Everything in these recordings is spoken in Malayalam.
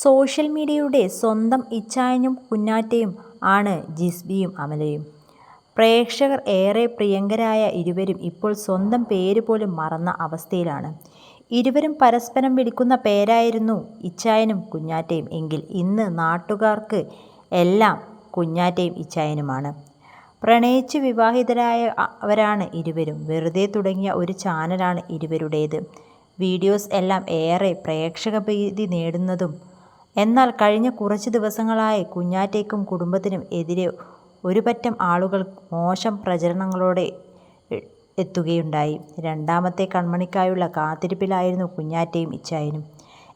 സോഷ്യൽ മീഡിയയുടെ സ്വന്തം ഇച്ഛായനും കുഞ്ഞാറ്റയും ആണ് ജിസ്ബിയും അമലയും. പ്രേക്ഷകർ ഏറെ പ്രിയങ്കരായ ഇരുവരും ഇപ്പോൾ സ്വന്തം പേര് പോലും മറന്ന അവസ്ഥയിലാണ്. ഇരുവരും പരസ്പരം വിളിക്കുന്ന പേരായിരുന്നു ഇച്ചായനും കുഞ്ഞാറ്റയും എങ്കിൽ ഇന്ന് നാട്ടുകാർക്ക് എല്ലാം കുഞ്ഞാറ്റയും ഇച്ചായനുമാണ്. പ്രണയിച്ച് വിവാഹിതരായവരാണ് ഇരുവരും. വെറുതെ തുടങ്ങിയ ഒരു ചാനലാണ് ഇരുവരുടേത്. വീഡിയോസ് എല്ലാം ഏറെ പ്രേക്ഷക പ്രീതി നേടുന്നതും. എന്നാൽ കഴിഞ്ഞ കുറച്ച് ദിവസങ്ങളായി കുഞ്ഞാറ്റയ്ക്കും കുടുംബത്തിനും എതിരെ ഒരുപറ്റം ആളുകൾ മോശം പ്രചരണങ്ങളോടെ എത്തുകയുണ്ടായി. രണ്ടാമത്തെ കൺമണിക്കായുള്ള കാത്തിരിപ്പിലായിരുന്നു കുഞ്ഞാറ്റയും ഇച്ചായനും.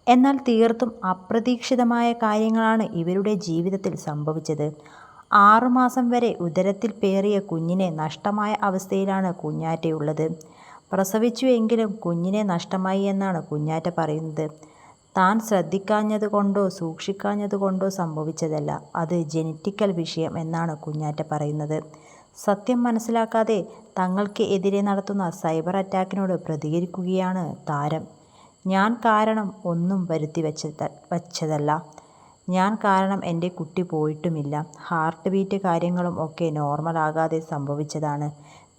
എന്നാൽ തീർത്തും അപ്രതീക്ഷിതമായ കാര്യങ്ങളാണ് ഇവരുടെ ജീവിതത്തിൽ സംഭവിച്ചത്. ആറുമാസം വരെ ഉദരത്തിൽ പേറിയ കുഞ്ഞിനെ നഷ്ടമായ അവസ്ഥയിലാണ് കുഞ്ഞാറ്റയുള്ളത്. പ്രസവിച്ചു എങ്കിലും കുഞ്ഞിനെ നഷ്ടമായി എന്നാണ് കുഞ്ഞാറ്റ പറയുന്നത്. താൻ ശ്രദ്ധിക്കാഞ്ഞതുകൊണ്ടോ സൂക്ഷിക്കാഞ്ഞതുകൊണ്ടോ സംഭവിച്ചതല്ല. അത് ജനറ്റിക്കൽ വിഷയം എന്നാണ് കുഞ്ഞാറ്റ പറയുന്നത്. സത്യം മനസ്സിലാക്കാതെ തങ്ങൾക്ക് എതിരെ നടത്തുന്ന സൈബർ അറ്റാക്കിനോട് പ്രതികരിക്കുകയാണ് താരം. ഞാൻ കാരണം ഒന്നും വരുത്തിവച്ചതല്ല. ഞാൻ കാരണം എന്റെ കുട്ടി പോയിട്ടുമില്ല. ഹാർട്ട് ബീറ്റ് കാര്യങ്ങളും ഒക്കെ നോർമൽ ആകാതെ സംഭവിച്ചതാണ്.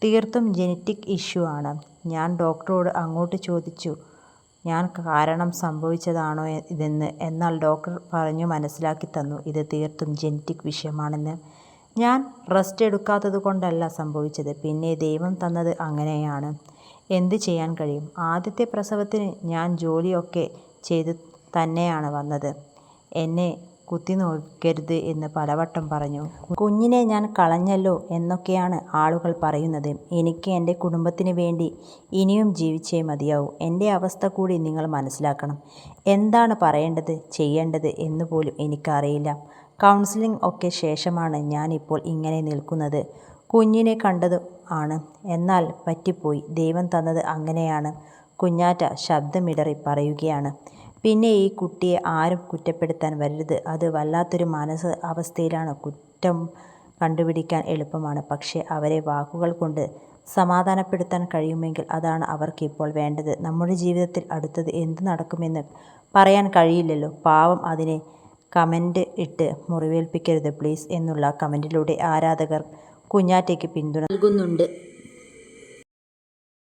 തീർത്തും ജനറ്റിക് ഇഷ്യൂ ആണ്. ഞാൻ ഡോക്ടറോട് അങ്ങോട്ട് ചോദിച്ചു ഞാൻ കാരണം സംഭവിച്ചതാണോ ഇതെന്ന്. എന്നാൽ ഡോക്ടർ പറഞ്ഞു മനസ്സിലാക്കി തന്നു ഇത് തീർത്തും ജനറ്റിക് വിഷയമാണെന്ന്. ഞാൻ റെസ്റ്റ് എടുക്കാത്തതുകൊണ്ടല്ല സംഭവിച്ചത്. പിന്നെ ദൈവം തന്നത് അങ്ങനെയാണ്. എന്ത് ചെയ്യാൻ കഴിയും. ആദ്യത്തെ പ്രസവത്തിന് ഞാൻ ജോലി ഒക്കെ ചെയ്തു തന്നെയാണ് വന്നത്. എന്നെ കുത്തിനോക്കരുത് എന്ന് പലവട്ടം പറഞ്ഞു. കുഞ്ഞിനെ ഞാൻ കളഞ്ഞല്ലോ എന്നൊക്കെയാണ് ആളുകൾ പറയുന്നത്. എനിക്ക് എന്റെ കുടുംബത്തിന് വേണ്ടി ഇനിയും ജീവിച്ചേ മതിയാവൂ. എന്റെ അവസ്ഥ കൂടി നിങ്ങൾ മനസ്സിലാക്കണം. എന്താണ് പറയേണ്ടത് ചെയ്യേണ്ടത് എന്ന് പോലും എനിക്കറിയില്ല കൗൺസിലിംഗ് ഒക്കെ ശേഷമാണ് ഞാനിപ്പോൾ ഇങ്ങനെ നിൽക്കുന്നത്. കുഞ്ഞിനെ കണ്ടത് ആണ്. എന്നാൽ പറ്റിപ്പോയി. ദൈവം തന്നത് അങ്ങനെയാണ്. കുഞ്ഞാറ്റ ശബ്ദമിടറി പറയുകയാണ്. പിന്നെ ഈ കുട്ടിയെ ആരും കുറ്റപ്പെടുത്താൻ വരരുത്. അത് വല്ലാത്തൊരു മാനസ അവസ്ഥയിലാണ്. കുറ്റം കണ്ടുപിടിക്കാൻ എളുപ്പമാണ്. പക്ഷേ അവരെ വാക്കുകൾ കൊണ്ട് സമാധാനപ്പെടുത്താൻ കഴിയുമെങ്കിൽ അതാണ് അവർക്ക് ഇപ്പോൾ വേണ്ടത്. നമ്മുടെ ജീവിതത്തിൽ അടുത്തത് എന്ത് നടക്കുമെന്ന് പറയാൻ കഴിയില്ലല്ലോ. പാവം അതിനെ കമന്റ് ഇട്ട് മുറിവേൽപ്പിക്കരുത് പ്ലീസ് എന്നുള്ള കമന്റിലൂടെ ആരാധകർ കുഞ്ഞാറ്റയ്ക്ക് പിന്തുണ നൽകുന്നുണ്ട്.